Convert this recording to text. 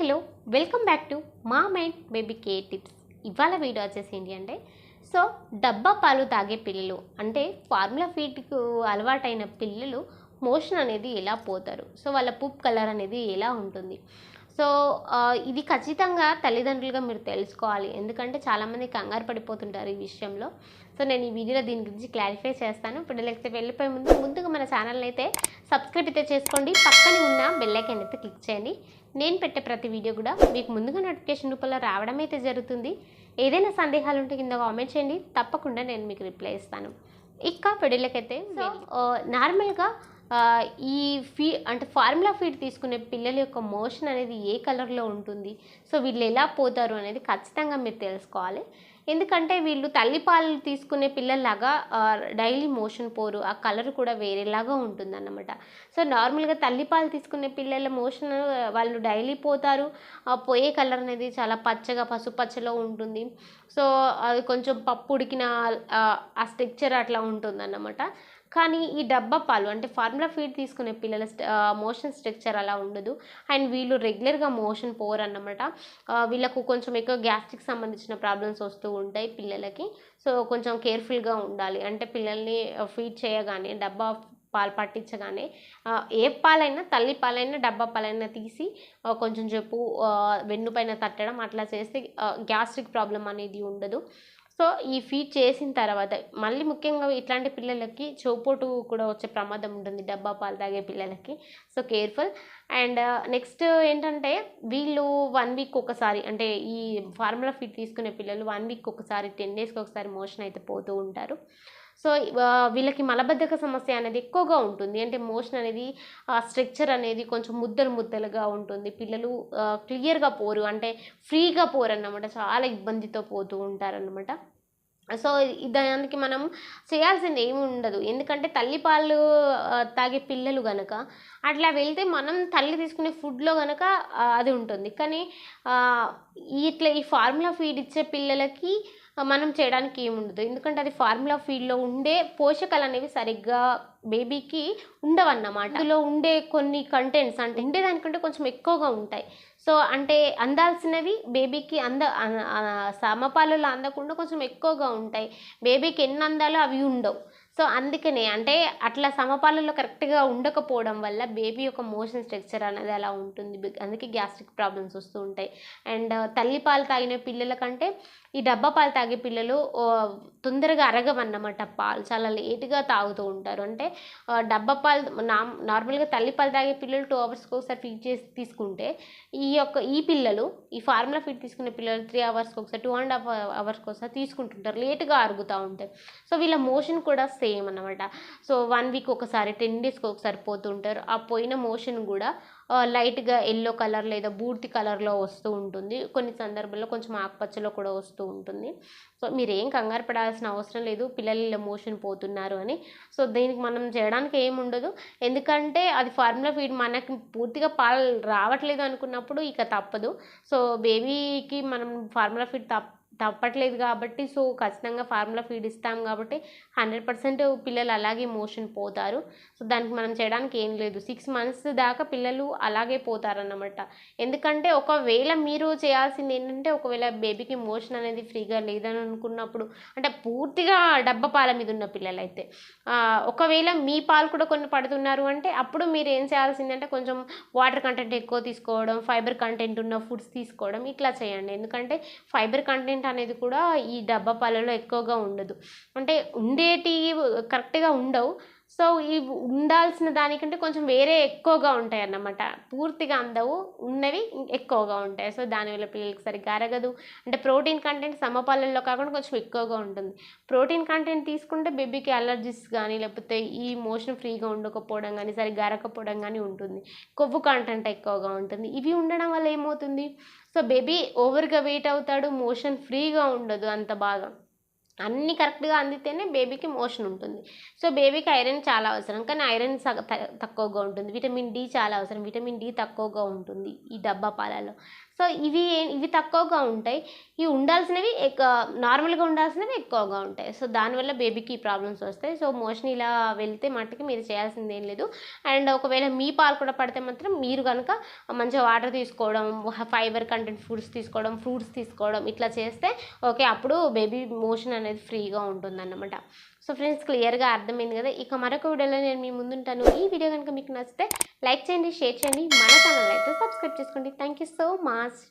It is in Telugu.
హలో వెల్కమ్ బ్యాక్ టు మా మైండ్ బేబీ కేర్ టిప్స్. ఇవాళ వీడియో వచ్చేసి ఏంటి అంటే సో డబ్బా పాలు తాగే పిల్లలు అంటే ఫార్ములా ఫీడ్కు అలవాటైన పిల్లలు మోషన్ అనేది ఎలా పోతారు? సో వాళ్ళ పుప్ కలర్ అనేది ఎలా ఉంటుంది? సో ఇది ఖచ్చితంగా తల్లిదండ్రులుగా మీరు తెలుసుకోవాలి. ఎందుకంటే చాలామంది కంగారు పడిపోతుంటారు ఈ విషయంలో. సో నేను ఈ వీడియోలో దీని గురించి క్లారిఫై చేస్తాను. పిల్లలకి వెళ్ళిపోయే ముందు ముందుగా మన ఛానల్ని అయితే సబ్స్క్రైబ్ అయితే చేసుకోండి. పక్కనే ఉన్న బెల్ ఐకాన్ అయితే క్లిక్ చేయండి. నేను పెట్టే ప్రతి వీడియో కూడా మీకు ముందుగా నోటిఫికేషన్ రూపంలో రావడం అయితే జరుగుతుంది. ఏదైనా సందేహాలు ఉంటే కింద కామెంట్ చేయండి. తప్పకుండా నేను మీకు రిప్లై ఇస్తాను. ఇక సో నార్మల్గా ఈ ఫీ అంటే ఫార్ములా ఫీడ్ తీసుకునే పిల్లల యొక్క మోషన్ అనేది ఏ కలర్లో ఉంటుంది? సో వీళ్ళు ఎలా పోతారు అనేది ఖచ్చితంగా మీరు తెలుసుకోవాలి. ఎందుకంటే వీళ్ళు తల్లిపాలు తీసుకునే పిల్లల్లాగా డైలీ మోషన్ పోరు. ఆ కలర్ కూడా వేరేలాగా ఉంటుందన్నమాట. సో నార్మల్గా తల్లిపాలు తీసుకునే పిల్లల మోషన్ వాళ్ళు డైలీ పోతారు. ఆ పోయే కలర్ అనేది చాలా పచ్చగా పసుపచ్చలో ఉంటుంది. సో అది కొంచెం పప్పు ఉడికిన ఆ, స్ట్రక్చర్ అట్లా ఉంటుందన్నమాట. కానీ ఈ డబ్బా పాలు అంటే ఫార్ములా ఫీడ్ తీసుకునే పిల్లల మోషన్ స్ట్రక్చర్ అలా ఉండదు. అండ్ వీళ్ళు రెగ్యులర్గా మోషన్ పోరు అన్నమాట. వీళ్ళకు కొంచెం ఎక్కువ గ్యాస్ట్రిక్ సంబంధించిన ప్రాబ్లమ్స్ వస్తూ ఉంటాయి పిల్లలకి. సో కొంచెం కేర్ఫుల్గా ఉండాలి. అంటే పిల్లల్ని ఫీడ్ చేయగానే డబ్బా పాలు పట్టించగానే ఏ పాలైనా తల్లి పాలైనా డబ్బా పాలైనా తీసి కొంచెం చెప్పు వెన్నుపైన వెన్ను పైన తట్టడం అట్లా చేస్తే గ్యాస్ట్రిక్ ప్రాబ్లం అనేది ఉండదు. సో ఈ ఫీడ్ చేసిన తర్వాత మళ్ళీ ముఖ్యంగా ఇట్లాంటి పిల్లలకి చోపోటు కూడా వచ్చే ప్రమాదం ఉంటుంది. డబ్బా పాలు తాగే పిల్లలకి. So careful and uh, next ఏంటంటే వీళ్ళు వన్ వీక్ ఒకసారి అంటే ఈ ఫార్ములా ఫీడ్ తీసుకునే పిల్లలు వన్ వీక్ ఒకసారి టెన్ డేస్కి ఒకసారి మోషన్ అయితే పోతూ ఉంటారు. సో వీళ్ళకి మలబద్ధక సమస్య అనేది ఎక్కువగా ఉంటుంది. అంటే మోషన్ అనేది స్ట్రక్చర్ అనేది కొంచెం ముద్దలు ముద్దలుగా ఉంటుంది. పిల్లలు క్లియర్గా పోరు. అంటే ఫ్రీగా పోరు అన్నమాట చాలా ఇబ్బందితో పోతూ ఉంటారన్నమాట. సో దానికి మనం చేయాల్సింది ఏమి ఉండదు. ఎందుకంటే తల్లిపాలు తాగే పిల్లలు గనక అట్లా వెళ్తే మనం తల్లి తీసుకునే ఫుడ్లో గనక అది ఉంటుంది. కానీ ఇట్లా ఈ ఫార్ములా ఫీడ్ ఇచ్చే పిల్లలకి మనం చేయడానికి ఏముండదు ఎందుకంటే అది ఫార్ములా ఫీడ్లో ఉండే పోషకాలు అనేవి సరిగ్గా బేబీకి ఉండవన్నమాట. అందులో ఉండే కొన్ని కంటెంట్స్ అంటే ఉండేదానికంటే కొంచెం ఎక్కువగా ఉంటాయి. సో అంటే అందాల్సినవి బేబీకి అంద సమపాలలో అందకుండా కొంచెం ఎక్కువగా ఉంటాయి. బేబీకి ఎన్ని అందాలో అవి ఉండవు. సో అందుకనే అంటే అట్లా సమపాలలో కరెక్ట్గా ఉండకపోవడం వల్ల బేబీ యొక్క మోషన్ స్ట్రక్చర్ అనేది అలా ఉంటుంది. అందుకే గ్యాస్ట్రిక్ ప్రాబ్లమ్స్ వస్తూ ఉంటాయి. అండ్ తల్లి పాలు తాగిన పిల్లల కంటే ఈ డబ్బా పాలు తాగే పిల్లలు తొందరగా అరగవన్నమాట పాలు. చాలా లేటుగా తాగుతూ ఉంటారు. అంటే డబ్బా పాలు నా నార్మల్గా తల్లి పాలు తాగే పిల్లలు టూ అవర్స్కి ఒకసారి ఫీడ్ చేసి తీసుకుంటే ఈ యొక్క ఈ పిల్లలు ఈ ఫార్ములా ఫీడ్ తీసుకునే పిల్లలు త్రీ అవర్స్కి ఒకసారి టూ అండ్ హాఫ్ అవర్స్కి ఒకసారి తీసుకుంటుంటారు. లేటుగా అరుగుతూ ఉంటాయి సో వీళ్ళ మోషన్ కూడా సేమ్ అన్నమాట సో వన్ వీక్ ఒకసారి టెన్ డేస్కి ఒకసారి పోతుంటారు. ఆ పోయిన మోషన్ కూడా లైట్గా ఎల్లో కలర్ లేదా బూర్తి కలర్లో వస్తూ ఉంటుంది. కొన్ని సందర్భాల్లో కొంచెం ఆకుపచ్చలో కూడా వస్తూ ఉంటుంది. సో మీరు ఏం కంగారు పడాల్సిన అవసరం లేదు. పిల్లలు ఇలా మోషన్ పోతున్నారు అని. సో దీనికి మనం చేయడానికి ఏమి ఉండదు. ఎందుకంటే అది ఫార్ములా ఫీడ్ మనకి పూర్తిగా పాలు రావట్లేదు అనుకున్నప్పుడు ఇక తప్పదు. సో బేబీకి మనం ఫార్ములా ఫీడ్ తప్ప తప్పట్లేదు కాబట్టి సో ఖచ్చితంగా ఫార్ములా ఫీడ్ ఇస్తాం కాబట్టి హండ్రెడ్ పర్సెంట్ పిల్లలు అలాగే మోషన్ పోతారు. సో దానికి మనం చేయడానికి ఏం లేదు. సిక్స్ మంత్స్ దాకా పిల్లలు అలాగే పోతారన్నమాట. ఎందుకంటే ఒకవేళ మీరు చేయాల్సింది ఏంటంటే ఒకవేళ బేబీకి మోషన్ అనేది ఫ్రీగా లేదని అనుకున్నప్పుడు అంటే పూర్తిగా డబ్బా పాల మీద ఉన్న పిల్లలు అయితే ఒకవేళ మీ పాలు కూడా కొన్ని పడుతున్నారు అంటే అప్పుడు మీరు ఏం చేయాల్సిందంటే కొంచెం వాటర్ కంటెంట్ ఎక్కువ తీసుకోవడం ఫైబర్ కంటెంట్ ఉన్న ఫుడ్స్ తీసుకోవడం ఇట్లా చేయండి. ఎందుకంటే ఫైబర్ కంటెంట్ అనేది కూడా ఈ డబ్బా పాలలో ఎక్కువగా ఉండదు. అంటే ఉండేటివి కరెక్ట్గా ఉండవు. సో ఈ ఉండాల్సిన దానికంటే కొంచెం వేరే ఎక్కువగా ఉంటాయి అన్నమాట పూర్తిగా అందవు ఉన్నవి ఎక్కువగా ఉంటాయి. సో దానివల్ల పిల్లలకి సరిగ్గా అరగదు. అంటే ప్రోటీన్ కంటెంట్ సమపాలల్లో కాకుండా కొంచెం ఎక్కువగా ఉంటుంది. ప్రోటీన్ కంటెంట్ తీసుకుంటే బేబీకి అలర్జీస్ కానీ లేకపోతే ఈ మోషన్ ఫ్రీగా ఉండకపోవడం కానీ సరిగ్గా అరకపోవడం కానీ ఉంటుంది. కొవ్వు కంటెంట్ ఎక్కువగా ఉంటుంది. ఇవి ఉండడం వల్ల ఏమవుతుంది? సో బేబీ ఓవర్గా వెయిట్ అవుతాడు మోషన్ ఫ్రీగా ఉండదు అంత బాగా. అన్నీ కరెక్ట్గా అందితేనే బేబీకి మోషన్ ఉంటుంది. సో బేబీకి ఐరన్ చాలా అవసరం. కానీ ఐరన్ సగ తక్కువగా ఉంటుంది. విటమిన్ డి చాలా అవసరం. విటమిన్ డి తక్కువగా ఉంటుంది ఈ డబ్బా పాలలో సో ఇవి ఇవి తక్కువగా ఉంటాయి. ఇవి ఉండాల్సినవి ఎక్కువ నార్మల్గా ఉండాల్సినవి ఎక్కువగా ఉంటాయి. సో దానివల్ల బేబీకి ప్రాబ్లమ్స్ వస్తాయి. సో మోషన్ ఇలా వెళ్తే మట్టుకి మీరు చేయాల్సింది ఏం లేదు. అండ్ ఒకవేళ మీ పాలు కూడా పడితే మాత్రం మీరు కనుక మంచిగా వాటర్ తీసుకోవడం ఫైబర్ కంటెంట్ ఫుడ్స్ తీసుకోవడం ఫ్రూట్స్ తీసుకోవడం ఇట్లా చేస్తే ఓకే అప్పుడు బేబీ మోషన్ అనేది ఫ్రీగా ఉంటుందన్నమాట. సో ఫ్రెండ్స్ క్లియర్గా అర్థమైంది కదా? ఇక మరొక వీడియోలో నేను మీ ముందుంటాను. ఈ వీడియో కనుక మీకు నచ్చితే లైక్ చేయండి షేర్ చేయండి. మన ఛానల్ అయితే సబ్స్క్రైబ్ చేసుకోండి. Thank you so much. last